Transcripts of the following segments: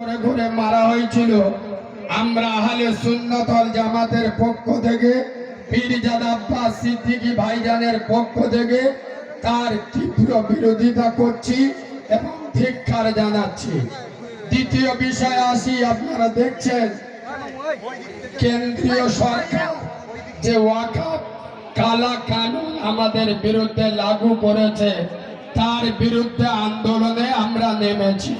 করে ঘুরে মারা হয়েছিল। আমরা আহলে সুন্নতল জামাতের পক্ষ থেকে, পীরজাদা সিদ্দিকী ভাইজানের পক্ষ থেকে তার তীব্র বিরোধিতা করছি এবং ধিক্ষার জানাচ্ছি। দ্বিতীয় বিষয় আসি, আপনারা দেখছেন, কেন্দ্রীয় সরকার যে ওয়াকাফ কালা কানুন আমাদের বিরুদ্ধে লাগু করেছে, তার বিরুদ্ধে আন্দোলনে আমরা নেমেছি।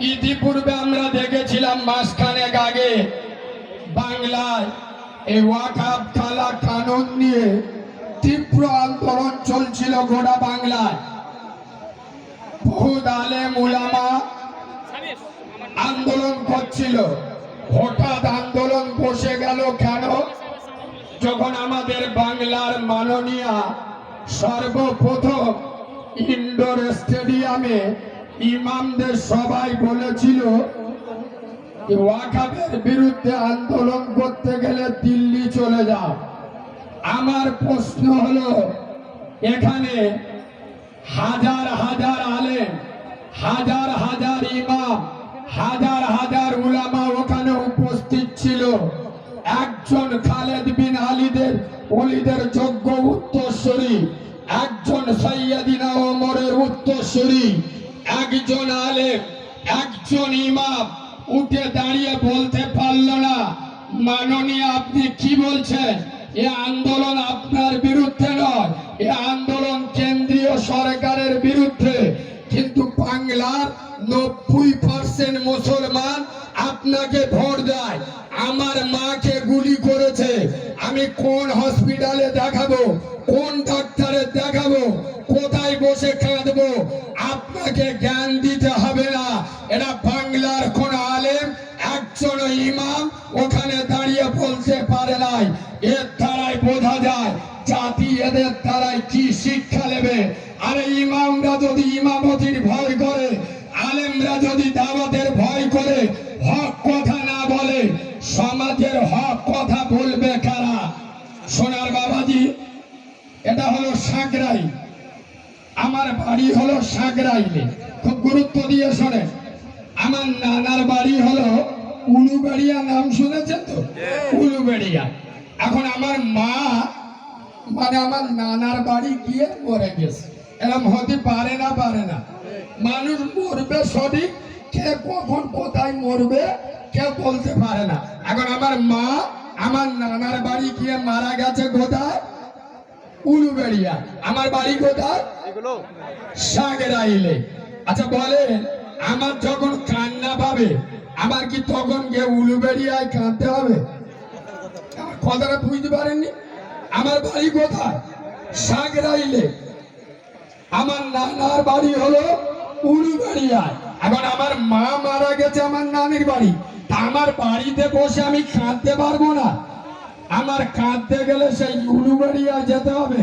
ইতিপূর্বে আমরা দেখেছিলাম মাসখানেক আগে বাংলায় এই ওয়াকাফ কালা কানুন নিয়ে তীব্র আন্দোলন চলছিল গোটা বাংলায়। বহুত আলেম উলামা আন্দোলন করছিল। হঠাৎ আন্দোলন বসে গেল কেন? যখন আমাদের বাংলার মাননীয়া সর্বপ্রথম ইন্ডোর স্টেডিয়ামে ইমামদের সবাই বলেছিল ওয়াকাবের বিরুদ্ধে আন্দোলন করতে গেলে দিল্লি চলে যাও। আমার প্রশ্ন হলো, এখানে হাজার হাজার আলেম, হাজার হাজার ইমাম, হাজার হাজার উলামা ওখানে উপস্থিত ছিল। একজন খালেদ বিন আলীদের, অলিদের যোগ্য উত্তরসূরি, একজন সৈয়দিনা ওমরের উত্তরসূরি একজন আলেম, একজন ইমাম উঠে দাঁড়িয়ে বলতে পারল না। মাননীয়, আপনি কি বলছেন? এ আন্দোলন আপনার বিরুদ্ধে নয়, এ আন্দোলন কেন্দ্রীয় সরকারের বিরুদ্ধে। কিন্তু বাংলার নব্বই পার্সেন্ট মুসলমান আপনাকে ভোট দেয়। আমার মাকে গুলি করেছে। আমি কোন হসপিটালে দেখাবো? কোন ডাক্তারে একজন ইমাম ওখানে দাঁড়িয়ে বলতে পারে নাই। এর দ্বারাই বোঝা যায় জাতি এদের দ্বারাই কি শিক্ষা নেবে। আরে ইমামরা যদি ইমামতির ভয় করে, আলেমরা যদি দাওয়াতের ভয় করে, হক কথা না বলে, সমাজের হক কথা বলবে কারা? সোনার বাবাজি, এটা হলো সাগরাই। আমার বাড়ি হলো সাগরাইলে। খুব গুরুত্ব দিয়ে শোনে আমার নানার বাড়ি হলো উলুবেড়িয়া নাম শুনেছেন তো? উলুবেড়িয়া। এখন আমার মা মানে আমার নানার বাড়ি গিয়ে মরে গেছে। এরকম হতে পারে না পারে না। মানুষ মরবে সঠিক কে কখন কোথায় মরবে কেউ বলতে পারে না। এখন আমার মা আমার নানার বাড়ি গিয়ে মারা গেছে কোথায়? উলুবেড়িয়া। আমার বাড়ি কোথায়? সাগরাইলে। আচ্ছা বলে আমার যখন কান্না পাবে আমার কি তখন গিয়ে উলুবেড়িয়ায় কাঁদতে হবে? কথাটা বুঝতে পারেননি? আমার বাড়ি কোথায়? সাগরাইলে। আমার নানার বাড়ি হলো উলুবেড়িয়ায় এখন আমার মা মারা গেছে আমার নানির বাড়ি। তা আমার বাড়িতে বসে আমি কাঁদতে পারব না। আমার কাঁদতে গেলে সেই উলুবেড়িয়া যেতে হবে।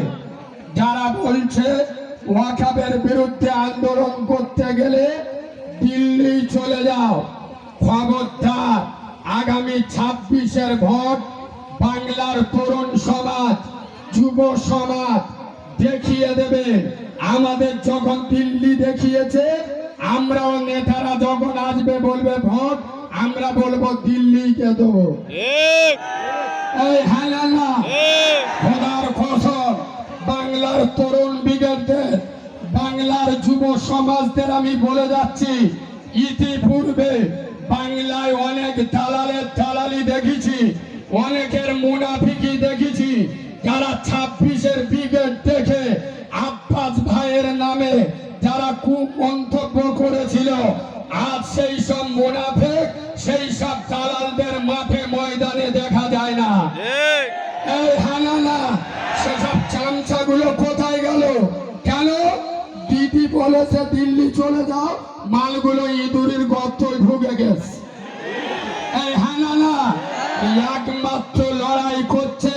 যারা বলছে, ওয়াকাবের বিরুদ্ধে আন্দোলন করতে গেলে দিল্লি চলে যাও। খবরদার আগামী ছাব্বিশের ভোট বাংলার তরুণ সমাজ যুব সমাজ দেখিয়ে দেবে। আমাদের যখন দিল্লি দেখিয়েছে আমরাও নেতারা যখন আসবে বলবে ভোট আমরা বলব দিল্লিকে দেবো। এই না খোদার ফসল বাংলার তরুণ ব্রিগেডদের বাংলার যুব সমাজদের আমি বলে যাচ্ছি ইতিপূর্বে বাংলায় অনেক দালালের দালালি দেখেছি, অনেকের মুনাফিকি দেখেছি। যারা ছাব্বিশের ব্রিগেড দেখে আব্বাস ভাইয়ের নামে যারা কুমন্তব্য করেছিল, আজ সেই সব মুনাফেক দিদি বলেছে, দিল্লি চলে যাও, মালগুলো ইঁদুরের গর্তয় ঢুকে গেছে। এই হানানা, একমাত্র লড়াই করছে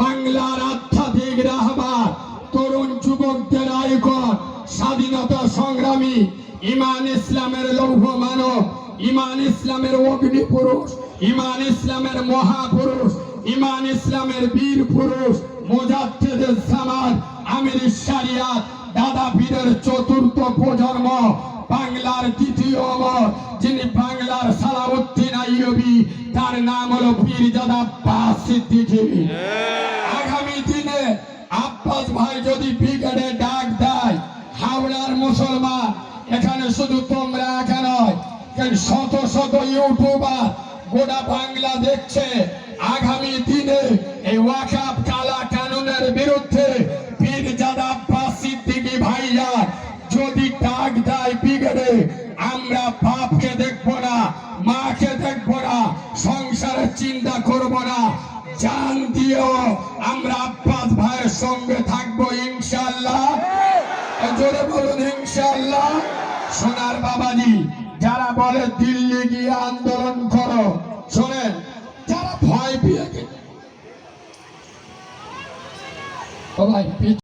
বাংলার আধ্যাত্মিক রাহবার। তরুণ যুবকদের আইকন স্বাধীনতা সংগ্রামী, ইমান ইসলামের লৌহ মানব, ইমান ইসলামের অগ্নি পুরুষ, ইমান ইসলামের মহাপুরুষ, ইমান ইসলামের বীর পুরুষ, মুজাদ্দিদের সামান আমির শরিয়াত দাদা পীরের চতুর্থ প্রজন্ম বাংলার দ্বিতীয় অমর যিনি বাংলার সালাউদ্দিন আইয়ুবী তার নাম হলো পীরজাদা আব্বাস সিদ্দিকী। আগামী দিনে আব্বাস ভাই যদি ব্রিগেডে ডাক দেয় হাওড়ার মুসলমান এখানে শুধু তোমরা একা নয় শত শত ইউটিউবার গোটা বাংলা দেখছে। আগামী দিনে এই ওয়াকাপ ব্রিগেডে আমরা বাপকে দেখব না, মাকে দেখব না, সংসারের চিন্তা করব না। জান দিয়েও আমরা আব্বাস ভাইয়ের সঙ্গে থাকব ইনশাল্লাহ জোরে বলুন ইনশাল্লাহ সোনার বাবাজি, যারা বলে দিল্লি গিয়ে আন্দোলন করো, শোনেন, যারা ভয় পেয়ে ভাই